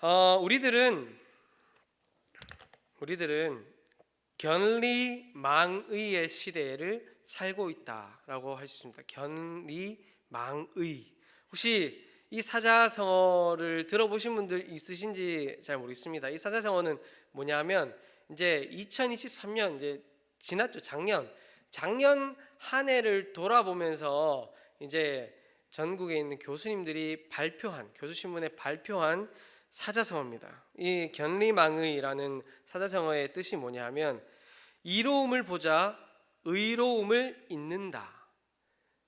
어, 우리들은 우리들은 견리망의의 시대를 살고 있다라고 할 수 있습니다. 견리망의. 혹시 이 사자성어를 들어보신 분들 있으신지 잘 모르겠습니다. 이 사자성어는 뭐냐면 이제 2023년 이제 지났죠 작년 작년 한 해를 돌아보면서 이제 전국에 있는 교수님들이 발표한 교수 신문에 발표한 사자성어입니다. 이 견리망의라는 사자성어의 뜻이 뭐냐면 이로움을 보자 의로움을 잇는다.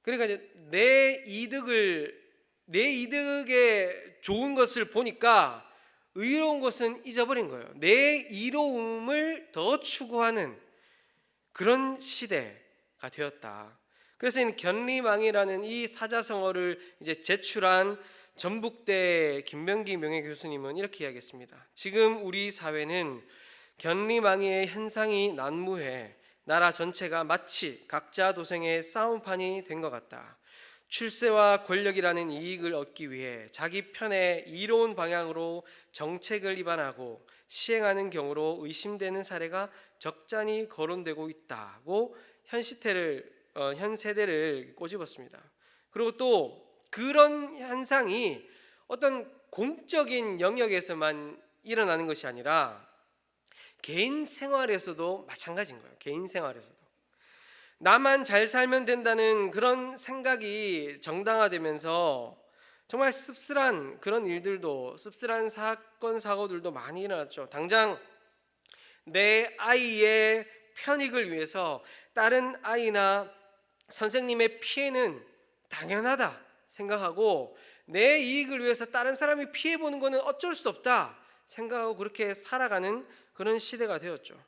그러니까 이제 내 이득을 내 이득에 좋은 것을 보니까 의로운 것은 잊어버린 거예요. 내 이로움을 더 추구하는 그런 시대가 되었다. 그래서 이 견리망이라는 이 사자성어를 이제 제출한 전북대 김병기 명예 교수님은 이렇게 이야기했습니다. 지금 우리 사회는 견리망이의 현상이 난무해 나라 전체가 마치 각자 도생의 싸움판이 된 것 같다. 출세와 권력이라는 이익을 얻기 위해 자기 편의 이로운 방향으로 정책을 입안하고 시행하는 경우로 의심되는 사례가 적잖이 거론되고 있다고 현 시대를 어, 현 세대를 꼬집었습니다. 그리고 또 그런 현상이 어떤 공적인 영역에서만 일어나는 것이 아니라 개인 생활에서도 마찬가지인 거예요. 개인 생활에서도. 나만 잘 살면 된다는 그런 생각이 정당화되면서 정말 씁쓸한 그런 일들도 씁쓸한 사건 사고들도 많이 일어났죠. 당장 내 아이의 편익을 위해서 다른 아이나 선생님의 피해는 당연하다 생각하고 내 이익을 위해서 다른 사람이 피해 보는 것은 어쩔 수 없다 생각하고 그렇게 살아가는 그런 시대가 되었죠.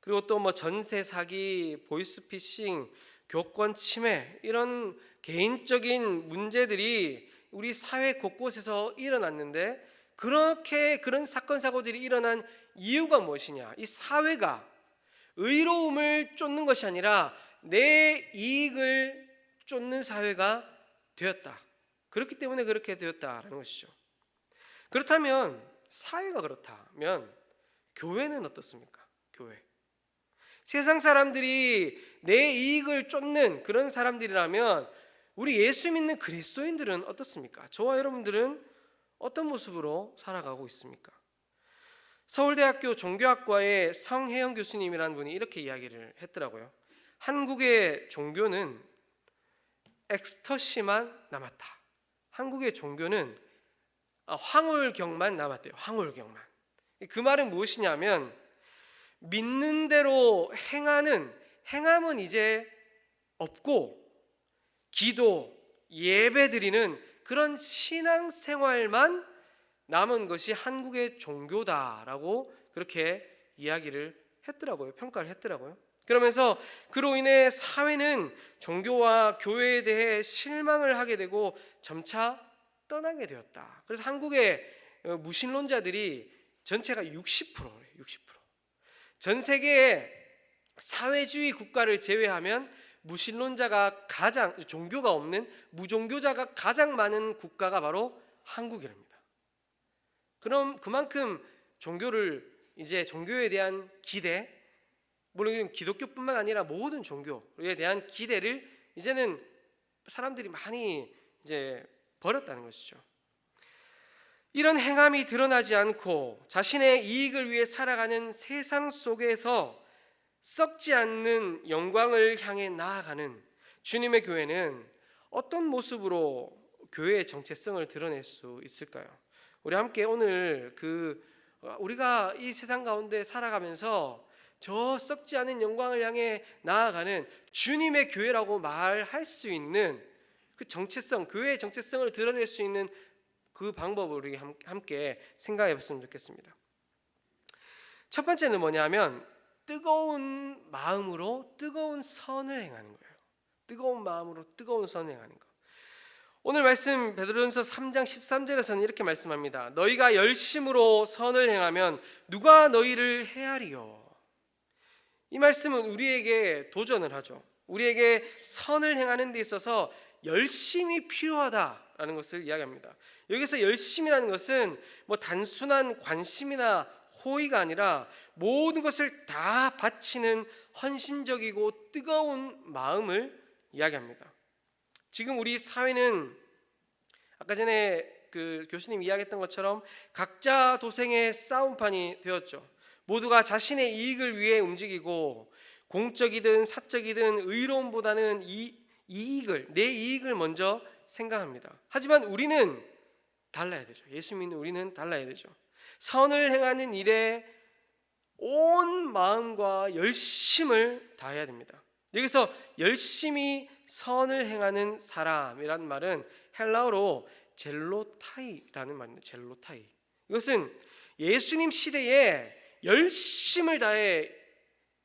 그리고 또 뭐 전세 사기, 보이스피싱, 교권 침해 이런 개인적인 문제들이 우리 사회 곳곳에서 일어났는데 그렇게 그런 사건 사고들이 일어난 이유가 무엇이냐? 이 사회가 의로움을 쫓는 것이 아니라 내 이익을 쫓는 사회가 되었다. 그렇기 때문에 그렇게 되었다라는 것이죠. 그렇다면 사회가 그렇다면 교회는 어떻습니까? 교회. 세상 사람들이 내 이익을 쫓는 그런 사람들이라면 우리 예수 믿는 그리스도인들은 어떻습니까? 저와 여러분들은 어떤 모습으로 살아가고 있습니까? 서울대학교 종교학과의 성혜영 교수님이라는 분이 이렇게 이야기를 했더라고요. 한국의 종교는 엑스터시만 남았다. 한국의 종교는 아, 황홀경만 남았대요. 황홀경만. 그 말은 무엇이냐면 믿는 대로 행하는 행함은 이제 없고 기도, 예배 드리는 그런 신앙 생활만 남은 것이 한국의 종교다라고 그렇게 이야기를 했더라고요. 평가를 했더라고요. 그러면서 그로 인해 사회는 종교와 교회에 대해 실망을 하게 되고 점차 떠나게 되었다. 그래서 한국의 어, 무신론자들이 전체가 60%예요. 60%. 전 세계의 사회주의 국가를 제외하면 무신론자가 가장 종교가 없는 무종교자가 가장 많은 국가가 바로 한국이랍니다. 그럼 그만큼 종교를 이제 종교에 대한 기대 물론 기독교뿐만 아니라 모든 종교에 대한 기대를 이제는 사람들이 많이 이제 버렸다는 것이죠. 이런 행함이 드러나지 않고 자신의 이익을 위해 살아가는 세상 속에서 썩지 않는 영광을 향해 나아가는 주님의 교회는 어떤 모습으로 교회의 정체성을 드러낼 수 있을까요? 우리 함께 오늘 그 우리가 이 세상 가운데 살아가면서 저 썩지 않은 영광을 향해 나아가는 주님의 교회라고 말할 수 있는 그 정체성, 교회의 정체성을 드러낼 수 있는 그 방법을 우리 함께 생각해 봤으면 좋겠습니다. 첫 번째는 뭐냐면 뜨거운 마음으로 뜨거운 선을 행하는 거예요. 뜨거운 마음으로 뜨거운 선을 행하는 거. 오늘 말씀 베드로전서 3장 13절에서는 이렇게 말씀합니다. 너희가 열심으로 선을 행하면 누가 너희를 헤아리요? 이 말씀은 우리에게 도전을 하죠. 우리에게 선을 행하는 데 있어서 열심이 필요하다. 된다라는 것을 이야기합니다. 여기서 열심이라는 것은 뭐 단순한 관심이나 호의가 아니라 모든 것을 다 바치는 헌신적이고 뜨거운 마음을 이야기합니다. 지금 우리 사회는 아까 전에 그 교수님 이야기했던 것처럼 각자 도생의 싸움판이 되었죠. 모두가 자신의 이익을 위해 움직이고 공적이든 사적이든 의로움보다는 이 이익을 내 이익을 먼저 생각합니다. 하지만 우리는 달라야 되죠. 예수 믿는 우리는 달라야 되죠. 선을 행하는 일에 온 마음과 열심을 다해야 됩니다. 여기서 열심히 선을 행하는 사람이라는 말은 헬라어로 젤로타이라는 말입니다. 젤로타이. 이것은 예수님 시대에 열심을 다해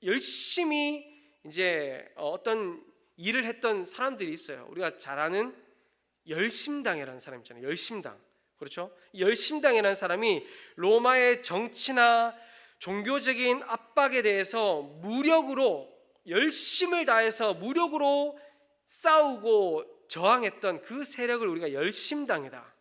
열심히 이제 어떤 일을 했던 사람들이 있어요. 우리가 잘 아는 열심당이라는 사람 있잖아요. 열심당. 그렇죠? 이 열심당이라는 사람이 로마의 정치나 종교적인 압박에 대해서 무력으로 열심을 다해서 무력으로 싸우고 저항했던 그 세력을 우리가 열심당이다.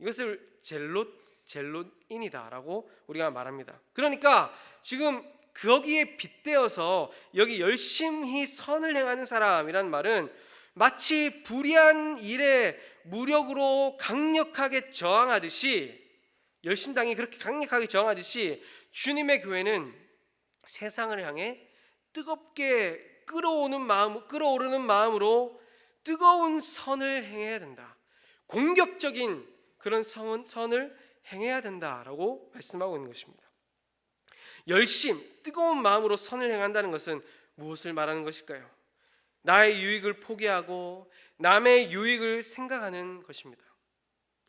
이것을 젤로 젤로인이다라고 우리가 말합니다. 그러니까 지금 거기에 빗대어서 여기 열심히 선을 행하는 사람이란 말은 마치 불의한 일에 무력으로 강력하게 저항하듯이 열심당이 그렇게 강력하게 저항하듯이 주님의 교회는 세상을 향해 뜨겁게 끌어오는 마음, 끌어오르는 마음으로 뜨거운 선을 행해야 된다. 공격적인 그런 선, 선을 행해야 된다라고 말씀하고 있는 것입니다. 열심, 뜨거운 마음으로 선을 행한다는 것은 무엇을 말하는 것일까요? 나의 유익을 포기하고 남의 유익을 생각하는 것입니다.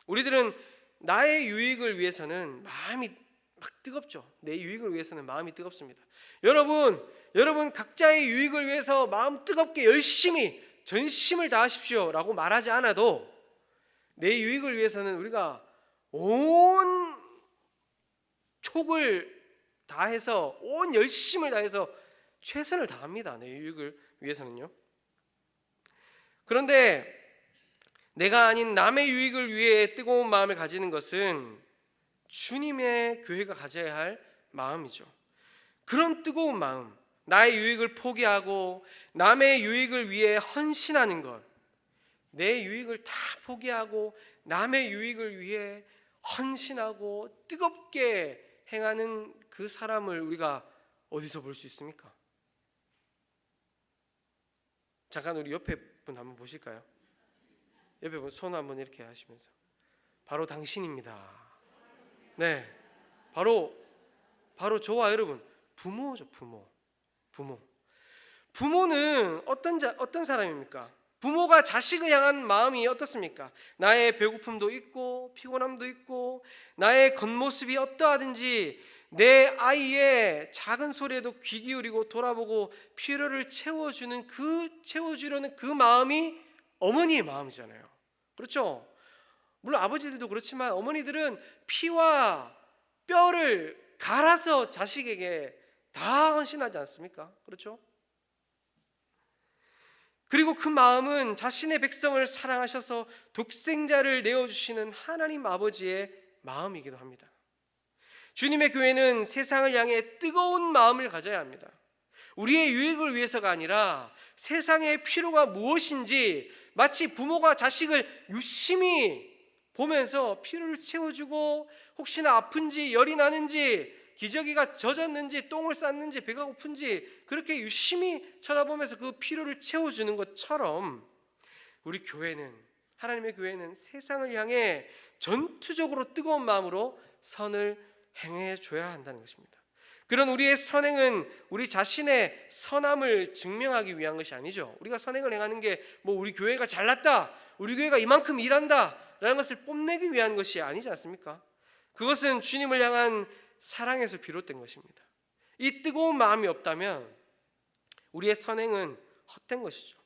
우리들은 나의 유익을 위해서는 마음이 막 뜨겁죠. 내 유익을 위해서는 마음이 뜨겁습니다. 여러분, 여러분 각자의 유익을 위해서 마음 뜨겁게 열심히 전심을 다하십시오라고 말하지 않아도 내 유익을 위해서는 우리가 온 촉을 다해서 온 열심을 다해서 최선을 다합니다. 내 유익을 위해서는요. 그런데 내가 아닌 남의 유익을 위해 뜨거운 마음을 가지는 것은 주님의 교회가 가져야 할 마음이죠. 그런 뜨거운 마음, 나의 유익을 포기하고 남의 유익을 위해 헌신하는 것, 내 유익을 다 포기하고 남의 유익을 위해 헌신하고 뜨겁게 행하는 그 사람을 우리가 어디서 볼 수 있습니까? 잠깐 우리 옆에 분 한번 보실까요? 옆에 분 손 한번 이렇게 하시면서 바로 당신입니다. 네, 바로 바로 저와 여러분 부모죠 부모 부모 부모는 어떤 자 어떤 사람입니까? 부모가 자식을 향한 마음이 어떻습니까? 나의 배고픔도 있고 피곤함도 있고 나의 겉모습이 어떠하든지 내 아이의 작은 소리에도 귀 기울이고 돌아보고 필요를 채워주는 그 채워주려는 그 마음이 어머니의 마음이잖아요. 그렇죠? 물론 아버지들도 그렇지만 어머니들은 피와 뼈를 갈아서 자식에게 다 헌신하지 않습니까? 그렇죠? 그리고 그 마음은 자신의 백성을 사랑하셔서 독생자를 내어주시는 하나님 아버지의 마음이기도 합니다. 주님의 교회는 세상을 향해 뜨거운 마음을 가져야 합니다. 우리의 유익을 위해서가 아니라 세상의 필요가 무엇인지 마치 부모가 자식을 유심히 보면서 필요를 채워주고 혹시나 아픈지 열이 나는지 기저귀가 젖었는지 똥을 쌌는지 배가 고픈지 그렇게 유심히 쳐다보면서 그 필요를 채워주는 것처럼 우리 교회는 하나님의 교회는 세상을 향해 전투적으로 뜨거운 마음으로 선을 행해 줘야 한다는 것입니다. 그런 우리의 선행은 우리 자신의 선함을 증명하기 위한 것이 아니죠. 우리가 선행을 행하는 게 뭐 우리 교회가 잘났다, 우리 교회가 이만큼 일한다라는 것을 뽐내기 위한 것이 아니지 않습니까? 그것은 주님을 향한 사랑에서 비롯된 것입니다. 이 뜨거운 마음이 없다면 우리의 선행은 헛된 것이죠.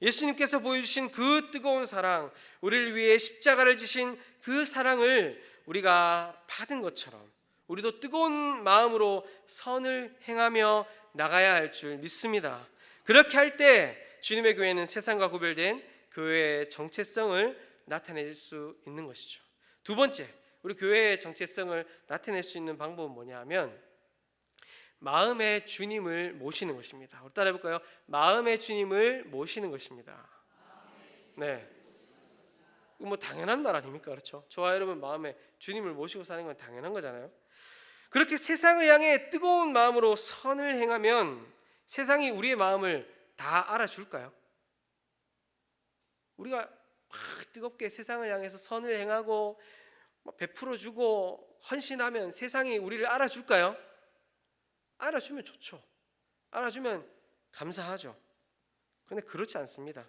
예수님께서 보여주신 그 뜨거운 사랑, 우리를 위해 십자가를 지신 그 사랑을 우리가 받은 것처럼 우리도 뜨거운 마음으로 선을 행하며 나가야 할 줄 믿습니다. 그렇게 할 때 주님의 교회는 세상과 구별된 교회의 정체성을 나타낼 수 있는 것이죠. 두 번째, 우리 교회의 정체성을 나타낼 수 있는 방법은 뭐냐하면 마음의 주님을 모시는 것입니다. 우리 따라해 볼까요? 마음의 주님을 모시는 것입니다. 네. 뭐 당연한 말 아닙니까? 그렇죠? 저와 여러분 마음에 주님을 모시고 사는 건 당연한 거잖아요. 그렇게 세상을 향해 뜨거운 마음으로 선을 행하면 세상이 우리의 마음을 다 알아줄까요? 우리가 막 뜨겁게 세상을 향해서 선을 행하고 뭐 베풀어 주고 헌신하면 세상이 우리를 알아줄까요? 알아주면 좋죠. 알아주면 감사하죠. 그런데 그렇지 않습니다.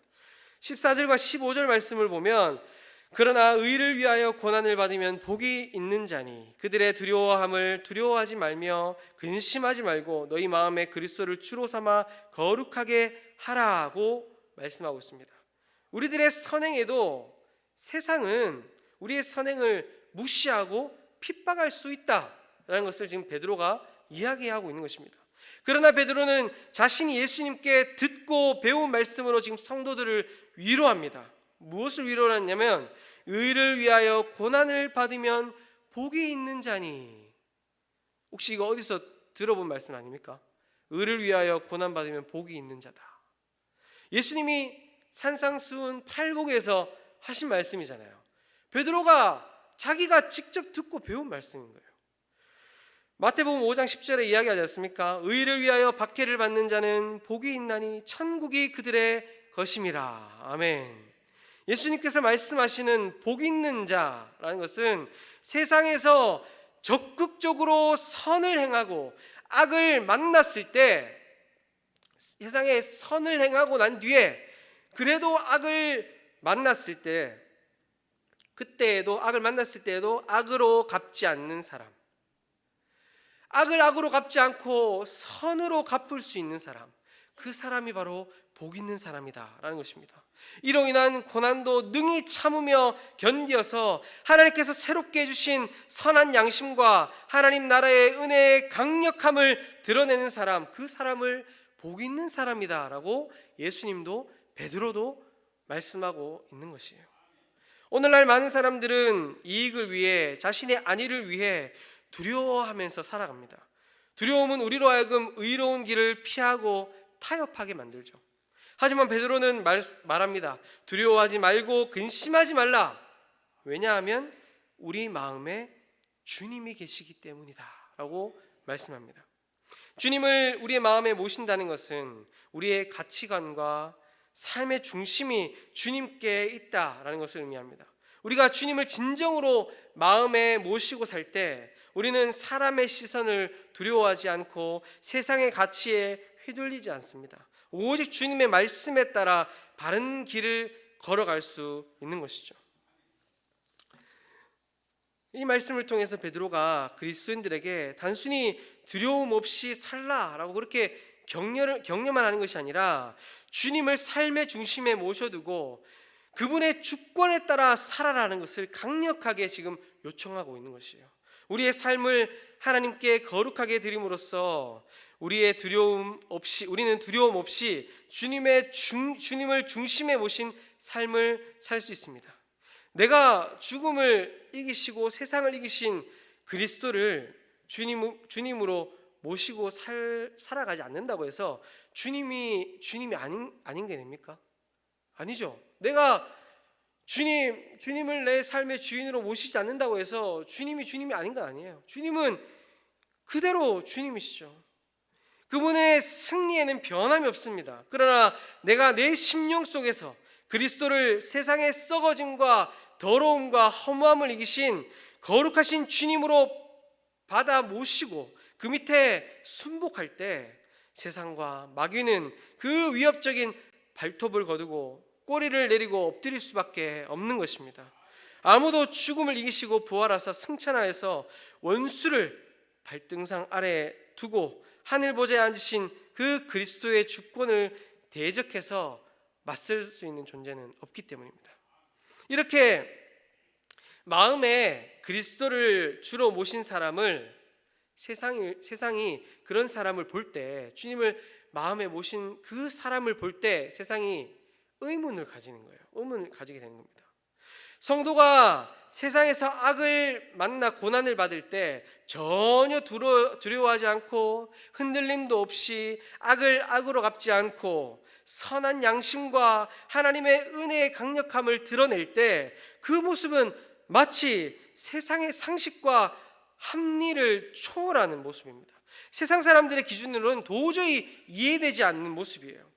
14절과 15절 말씀을 보면 그러나 의를 위하여 고난을 받으면 복이 있는 자니 그들의 두려워함을 두려워하지 말며 근심하지 말고 너희 마음에 그리스도를 주로 삼아 거룩하게 하라고 말씀하고 있습니다. 우리들의 선행에도 세상은 우리의 선행을 무시하고 핍박할 수 있다라는 것을 지금 베드로가 이야기하고 있는 것입니다. 그러나 베드로는 자신이 예수님께 듣고 배운 말씀으로 지금 성도들을 위로합니다. 무엇을 위로하냐면 의를 위하여 고난을 받으면 복이 있는 자니. 혹시 이거 어디서 들어본 말씀 아닙니까? 의를 위하여 고난 받으면 복이 있는 자다. 예수님이 산상수훈 8곡에서 하신 말씀이잖아요. 베드로가 자기가 직접 듣고 배운 말씀인 거예요. 마태복음 5장 10절에 이야기하지 않습니까? 의를 위하여 박해를 받는 자는 복이 있나니 천국이 그들의 것임이라. 아멘. 예수님께서 말씀하시는 복 있는 자라는 것은 세상에서 적극적으로 선을 행하고 악을 만났을 때 세상에 선을 행하고 난 뒤에 그래도 악을 만났을 때 그때에도 악을 만났을 때에도 악으로 갚지 않는 사람 악을 악으로 갚지 않고 선으로 갚을 수 있는 사람 그 사람이 바로 복 있는 사람이다라는 것입니다. 이로 인한 고난도 능히 참으며 견디어서 하나님께서 새롭게 해주신 선한 양심과 하나님 나라의 은혜의 강력함을 드러내는 사람, 그 사람을 복 있는 사람이다라고 예수님도 베드로도 말씀하고 있는 것이에요. 오늘날 많은 사람들은 이익을 위해 자신의 안위를 위해 두려워하면서 살아갑니다. 두려움은 우리로 하여금 의로운 길을 피하고 타협하게 만들죠. 하지만 베드로는 말, 말합니다. 두려워하지 말고 근심하지 말라. 왜냐하면 우리 마음에 주님이 계시기 때문이다라고 말씀합니다. 주님을 우리의 마음에 모신다는 것은 우리의 가치관과 삶의 중심이 주님께 있다라는 것을 의미합니다. 우리가 주님을 진정으로 마음에 모시고 살 때 우리는 사람의 시선을 두려워하지 않고 세상의 가치에 휘둘리지 않습니다. 오직 주님의 말씀에 따라 바른 길을 걸어갈 수 있는 것이죠. 이 말씀을 통해서 베드로가 그리스도인들에게 단순히 두려움 없이 살라라고 그렇게 격려를 격려만 하는 것이 아니라 주님을 삶의 중심에 모셔두고 그분의 주권에 따라 살아라는 것을 강력하게 지금 요청하고 있는 것이에요. 우리의 삶을 하나님께 거룩하게 드림으로써 우리의 두려움 없이 우리는 두려움 없이 주님의 중, 주님을 중심에 모신 삶을 살 수 있습니다. 내가 죽음을 이기시고 세상을 이기신 그리스도를 주님, 주님으로 모시고 살, 살아가지 않는다고 해서 주님이 주님이 아닌 아닌 게 됩니까? 아니죠. 내가 주님 주님을 내 삶의 주인으로 모시지 않는다고 해서 주님이 주님이 아닌 건 아니에요. 주님은 그대로 주님이시죠. 그분의 승리에는 변함이 없습니다. 그러나 내가 내 심령 속에서 그리스도를 세상의 썩어짐과 더러움과 허무함을 이기신 거룩하신 주님으로 받아 모시고 그 밑에 순복할 때 세상과 마귀는 그 위협적인 발톱을 거두고 꼬리를 내리고 엎드릴 수밖에 없는 것입니다. 아무도 죽음을 이기시고 부활하사 승천하여서 원수를 발등상 아래 두고 하늘 보좌에 앉으신 그 그리스도의 주권을 대적해서 맞설 수 있는 존재는 없기 때문입니다. 이렇게 마음에 그리스도를 주로 모신 사람을 세상이, 세상이 그런 사람을 볼 때, 주님을 마음에 모신 그 사람을 볼 때 세상이 의문을 가지는 거예요. 의문을 가지게 되는 겁니다. 성도가 세상에서 악을 만나 고난을 받을 때 전혀 두려, 두려워하지 않고 흔들림도 없이 악을 악으로 갚지 않고 선한 양심과 하나님의 은혜의 강력함을 드러낼 때 그 모습은 마치 세상의 상식과 합리를 초월하는 모습입니다. 세상 사람들의 기준으로는 도저히 이해되지 않는 모습이에요.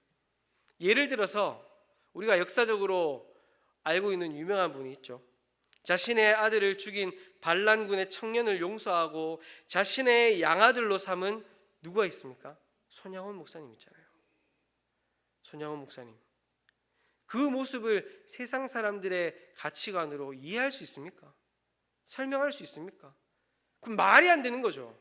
예를 들어서 우리가 역사적으로 알고 있는 유명한 분이 있죠. 자신의 아들을 죽인 반란군의 청년을 용서하고 자신의 양아들로 삼은 누가 있습니까? 손양원 목사님 있잖아요. 손양원 목사님. 그 모습을 세상 사람들의 가치관으로 이해할 수 있습니까? 설명할 수 있습니까? 그럼 말이 안 되는 거죠.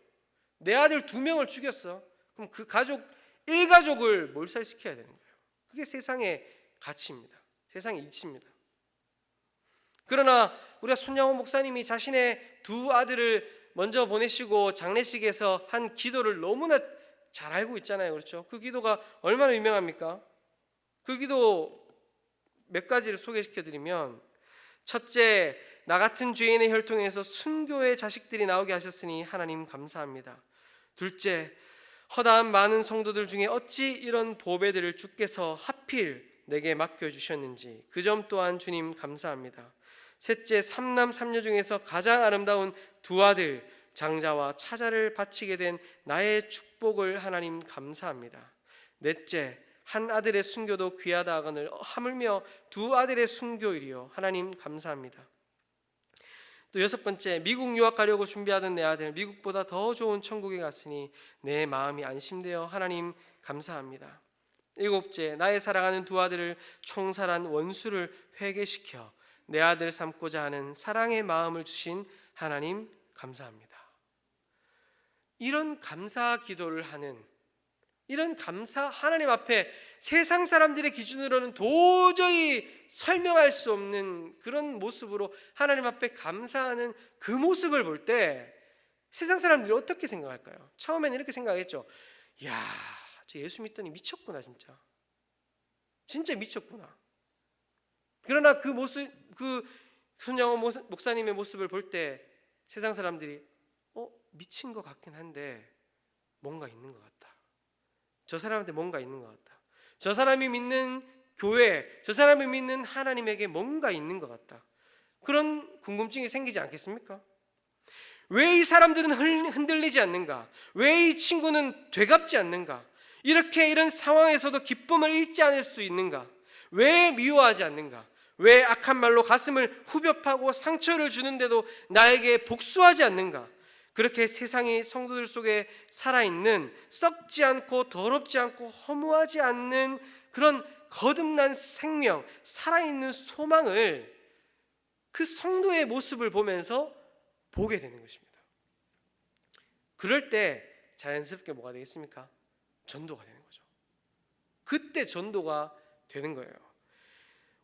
내 아들 두 명을 죽였어. 그럼 그 가족 일가족을 몰살시켜야 되는 거예요. 그게 세상의 가치입니다. 세상의 이치입니다. 그러나 우리가 손양호 목사님이 자신의 두 아들을 먼저 보내시고 장례식에서 한 기도를 너무나 잘 알고 있잖아요. 그렇죠? 그 기도가 얼마나 유명합니까? 그 기도 몇 가지를 소개시켜 드리면 첫째, 나 같은 죄인의 혈통에서 순교의 자식들이 나오게 하셨으니 하나님 감사합니다. 둘째, 허다한 많은 성도들 중에 어찌 이런 보배들을 주께서 하필 내게 맡겨 주셨는지 그 점 또한 주님 감사합니다. 셋째, 삼남 삼녀 중에서 가장 아름다운 두 아들 장자와 차자를 바치게 된 나의 축복을 하나님 감사합니다. 넷째, 한 아들의 순교도 귀하다 하거늘 하물며 두 아들의 순교일이요 하나님 감사합니다. 또 여섯 번째 미국 유학 가려고 준비하던 내 아들 미국보다 더 좋은 천국에 갔으니 내 마음이 안심되어 하나님 감사합니다. 일곱째 나의 사랑하는 두 아들을 총살한 원수를 회개시켜 내 아들 삼고자 하는 사랑의 마음을 주신 하나님 감사합니다. 이런 감사 기도를 하는 이런 감사 하나님 앞에 세상 사람들의 기준으로는 도저히 설명할 수 없는 그런 모습으로 하나님 앞에 감사하는 그 모습을 볼 때 세상 사람들이 어떻게 생각할까요? 처음에는 이렇게 생각했죠. 야, 저 예수 믿더니 미쳤구나 진짜. 진짜 미쳤구나. 그러나 그 모습 그 손양호 목사님의 모습을 볼 때 세상 사람들이 어 미친 것 같긴 한데 뭔가 있는 것 같다. 저 사람한테 뭔가 있는 것 같다. 저 사람이 믿는 교회, 저 사람이 믿는 하나님에게 뭔가 있는 것 같다. 그런 궁금증이 생기지 않겠습니까? 왜 이 사람들은 흔들리지 않는가? 왜 이 친구는 되갚지 않는가? 이렇게 이런 상황에서도 기쁨을 잃지 않을 수 있는가? 왜 미워하지 않는가? 왜 악한 말로 가슴을 후벼파고 상처를 주는데도 나에게 복수하지 않는가? 그렇게 세상이 성도들 속에 살아있는 썩지 않고 더럽지 않고 허무하지 않는 그런 거듭난 생명, 살아있는 소망을 그 성도의 모습을 보면서 보게 되는 것입니다. 그럴 때 자연스럽게 뭐가 되겠습니까? 전도가 되는 거죠. 그때 전도가 되는 거예요.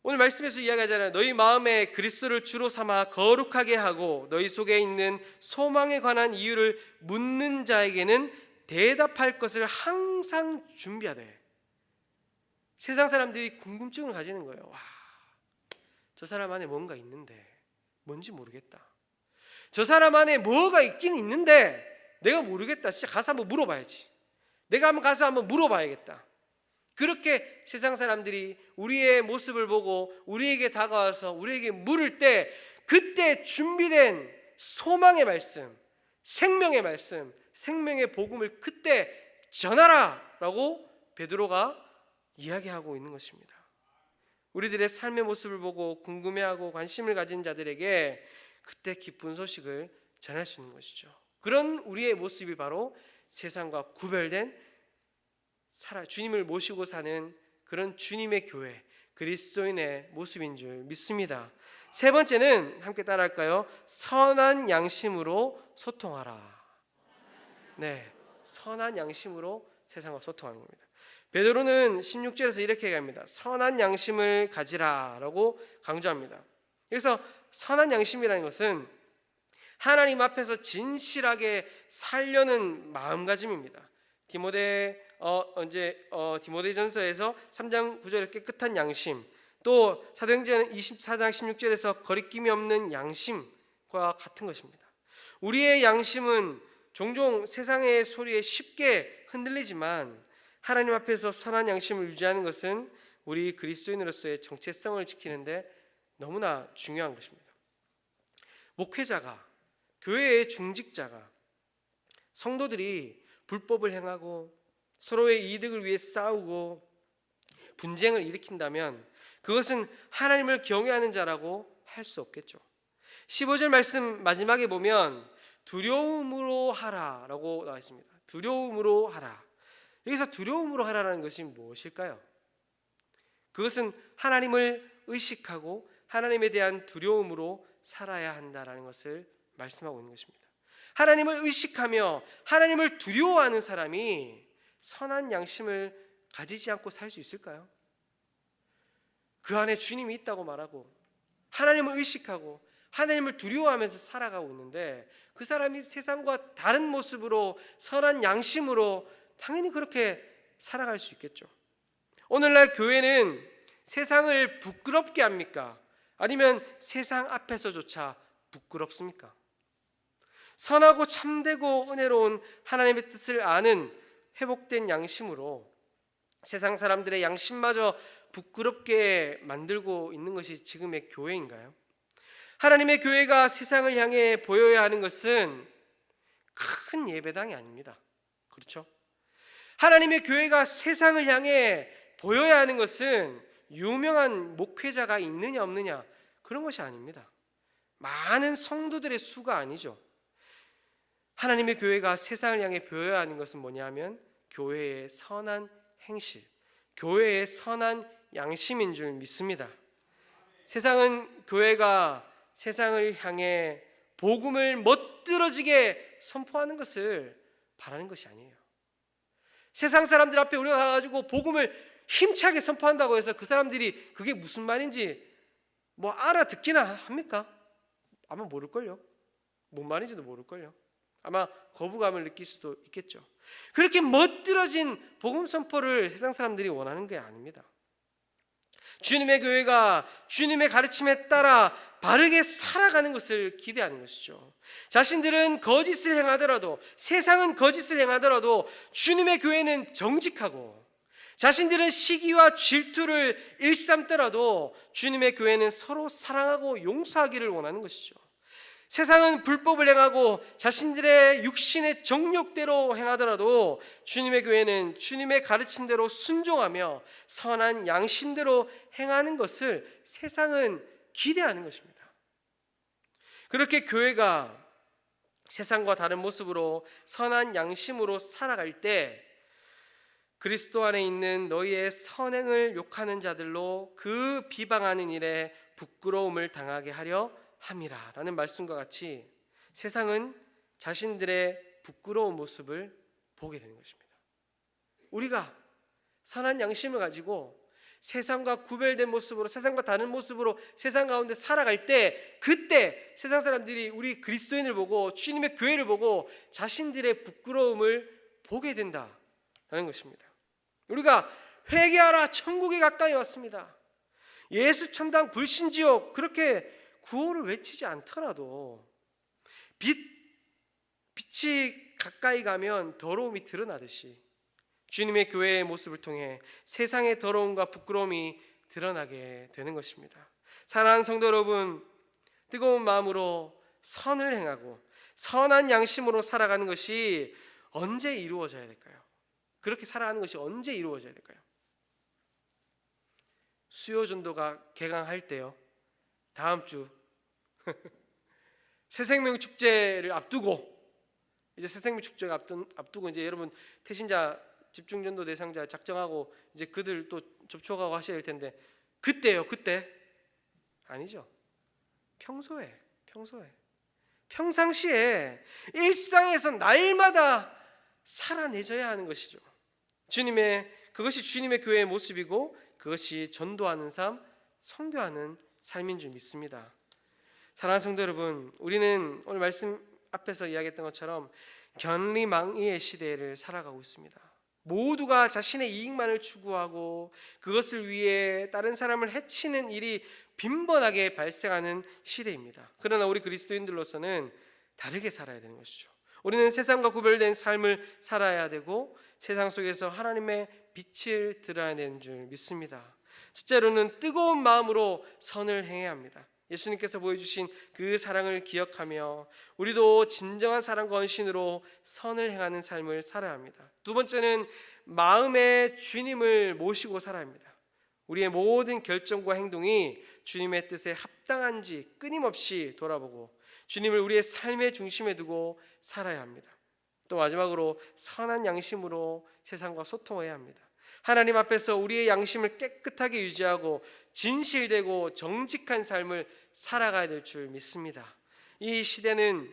오늘 말씀에서 이야기하잖아요. 너희 마음에 그리스도를 주로 삼아 거룩하게 하고 너희 속에 있는 소망에 관한 이유를 묻는 자에게는 대답할 것을 항상 준비하되. 세상 사람들이 궁금증을 가지는 거예요. 와, 저 사람 안에 뭔가 있는데 뭔지 모르겠다. 저 사람 안에 뭐가 있긴 있는데 내가 모르겠다. 진짜 가서 한번 물어봐야지. 내가 한번 가서 한번 물어봐야겠다. 그렇게 세상 사람들이 우리의 모습을 보고 우리에게 다가와서 우리에게 물을 때 그때 준비된 소망의 말씀, 생명의 말씀, 생명의 복음을 그때 전하라라고 베드로가 이야기하고 있는 것입니다. 우리들의 삶의 모습을 보고 궁금해하고 관심을 가진 자들에게 그때 기쁜 소식을 전할 수 있는 것이죠. 그런 우리의 모습이 바로 세상과 구별된 살아 주님을 모시고 사는 그런 주님의 교회 그리스도인의 모습인 줄 믿습니다. 세 번째는 함께 따라할까요? 선한 양심으로 소통하라. 네, 선한 양심으로 세상과 소통하는 겁니다. 베드로는 16절에서 이렇게 얘기합니다. 선한 양심을 가지라라고 강조합니다. 그래서 선한 양심이라는 것은 하나님 앞에서 진실하게 살려는 마음가짐입니다. 디모데 어, 이제 어, 디모데전서에서 3장 9절에 깨끗한 양심, 또 사도행전 24장 16절에서 거리낌이 없는 양심과 같은 것입니다. 우리의 양심은 종종 세상의 소리에 쉽게 흔들리지만 하나님 앞에서 선한 양심을 유지하는 것은 우리 그리스도인으로서의 정체성을 지키는데 너무나 중요한 것입니다. 목회자가 교회의 중직자가 성도들이 불법을 행하고 서로의 이득을 위해 싸우고 분쟁을 일으킨다면 그것은 하나님을 경외하는 자라고 할 수 없겠죠. 15절 말씀 마지막에 보면 두려움으로 하라라고 나와 있습니다. 두려움으로 하라. 여기서 두려움으로 하라라는 것이 무엇일까요? 그것은 하나님을 의식하고 하나님에 대한 두려움으로 살아야 한다라는 것을 말씀하고 있는 것입니다. 하나님을 의식하며 하나님을 두려워하는 사람이 선한 양심을 가지지 않고 살 수 있을까요? 그 안에 주님이 있다고 말하고 하나님을 의식하고 하나님을 두려워하면서 살아가고 있는데 그 사람이 세상과 다른 모습으로 선한 양심으로 당연히 그렇게 살아갈 수 있겠죠. 오늘날 교회는 세상을 부끄럽게 합니까? 아니면 세상 앞에서조차 부끄럽습니까? 선하고 참되고 은혜로운 하나님의 뜻을 아는 회복된 양심으로 세상 사람들의 양심마저 부끄럽게 만들고 있는 것이 지금의 교회인가요? 하나님의 교회가 세상을 향해 보여야 하는 것은 큰 예배당이 아닙니다. 그렇죠? 하나님의 교회가 세상을 향해 보여야 하는 것은 유명한 목회자가 있느냐 없느냐 그런 것이 아닙니다. 많은 성도들의 수가 아니죠. 하나님의 교회가 세상을 향해 보여야 하는 것은 뭐냐면 교회의 선한 행실, 교회의 선한 양심인 줄 믿습니다. 세상은 교회가 세상을 향해 복음을 멋들어지게 선포하는 것을 바라는 것이 아니에요. 세상 사람들 앞에 우리가 가가지고 복음을 힘차게 선포한다고 해서 그 사람들이 그게 무슨 말인지 뭐 알아듣기나 합니까? 아마 모를걸요. 뭔 말인지도 모를걸요. 아마 거부감을 느낄 수도 있겠죠. 그렇게 멋들어진 복음 선포를 세상 사람들이 원하는 게 아닙니다. 주님의 교회가 주님의 가르침에 따라 바르게 살아가는 것을 기대하는 것이죠. 자신들은 거짓을 행하더라도 세상은 거짓을 행하더라도 주님의 교회는 정직하고 자신들은 시기와 질투를 일삼더라도 주님의 교회는 서로 사랑하고 용서하기를 원하는 것이죠. 세상은 불법을 행하고 자신들의 육신의 정욕대로 행하더라도 주님의 교회는 주님의 가르침대로 순종하며 선한 양심대로 행하는 것을 세상은 기대하는 것입니다. 그렇게 교회가 세상과 다른 모습으로 선한 양심으로 살아갈 때 그리스도 안에 있는 너희의 선행을 욕하는 자들로 그 비방하는 일에 부끄러움을 당하게 하려 함이라 라는 말씀과 같이 세상은 자신들의 부끄러운 모습을 보게 되는 것입니다. 우리가 선한 양심을 가지고 세상과 구별된 모습으로 세상과 다른 모습으로 세상 가운데 살아갈 때 그때 세상 사람들이 우리 그리스도인을 보고 주님의 교회를 보고 자신들의 부끄러움을 보게 된다라는 것입니다. 우리가 회개하라 천국이 가까이 왔습니다. 예수 천당 불신지옥 그렇게 구호를 외치지 않더라도 빛 빛이 가까이 가면 더러움이 드러나듯이 주님의 교회의 모습을 통해 세상의 더러움과 부끄러움이 드러나게 되는 것입니다. 사랑하는 성도 여러분, 뜨거운 마음으로 선을 행하고 선한 양심으로 살아가는 것이 언제 이루어져야 될까요? 그렇게 살아가는 것이 언제 이루어져야 될까요? 수요 전도가 개강할 때요. 다음 주 새 생명 축제를 앞두고 이제 새 생명 축제가 앞둔, 앞두고 이제 여러분 태신자 집중전도 대상자 작정하고 이제 그들 또 접촉하고 하셔야 될 텐데 그때요 그때? 아니죠. 평소에 평소에. 평상시에 일상에서 날마다 살아내줘야 하는 것이죠. 주님의 그것이 주님의 교회의 모습이고 그것이 전도하는 삶 성교하는 삶인 줄 믿습니다 사랑하는 성도 여러분, 우리는 오늘 말씀 앞에서 이야기했던 것처럼 견리망이의 시대를 살아가고 있습니다. 모두가 자신의 이익만을 추구하고 그것을 위해 다른 사람을 해치는 일이 빈번하게 발생하는 시대입니다. 그러나 우리 그리스도인들로서는 다르게 살아야 되는 것이죠. 우리는 세상과 구별된 삶을 살아야 되고 세상 속에서 하나님의 빛을 되는 줄 믿습니다. 첫째로는 뜨거운 마음으로 선을 행해야 합니다. 예수님께서 보여주신 그 사랑을 기억하며 우리도 진정한 사랑과 헌신으로 선을 행하는 삶을 살아야 합니다. 두 번째는 마음의 주님을 모시고 살아야 합니다. 우리의 모든 결정과 행동이 주님의 뜻에 합당한지 끊임없이 돌아보고 주님을 우리의 삶의 중심에 두고 살아야 합니다. 또 마지막으로 선한 양심으로 세상과 소통해야 합니다. 하나님 앞에서 우리의 양심을 깨끗하게 유지하고 진실되고 정직한 삶을 살아가야 될 줄 믿습니다. 이 시대는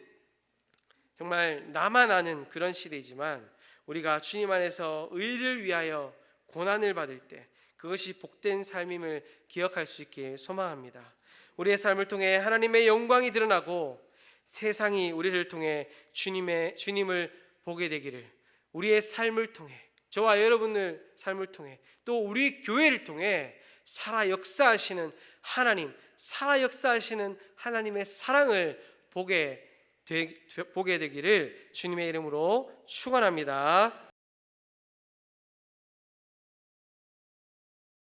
정말 나만 아는 그런 시대이지만 우리가 주님 안에서 의를 위하여 고난을 받을 때 그것이 복된 삶임을 기억할 수 있길 소망합니다. 우리의 삶을 통해 하나님의 영광이 드러나고 세상이 우리를 통해 주님의 주님을 보게 되기를 우리의 삶을 통해 저와 여러분의 삶을 통해 또 우리 교회를 통해 살아 역사하시는 하나님, 살아 역사하시는 하나님의 사랑을 보게 되, 보게 되기를 주님의 이름으로 축원합니다.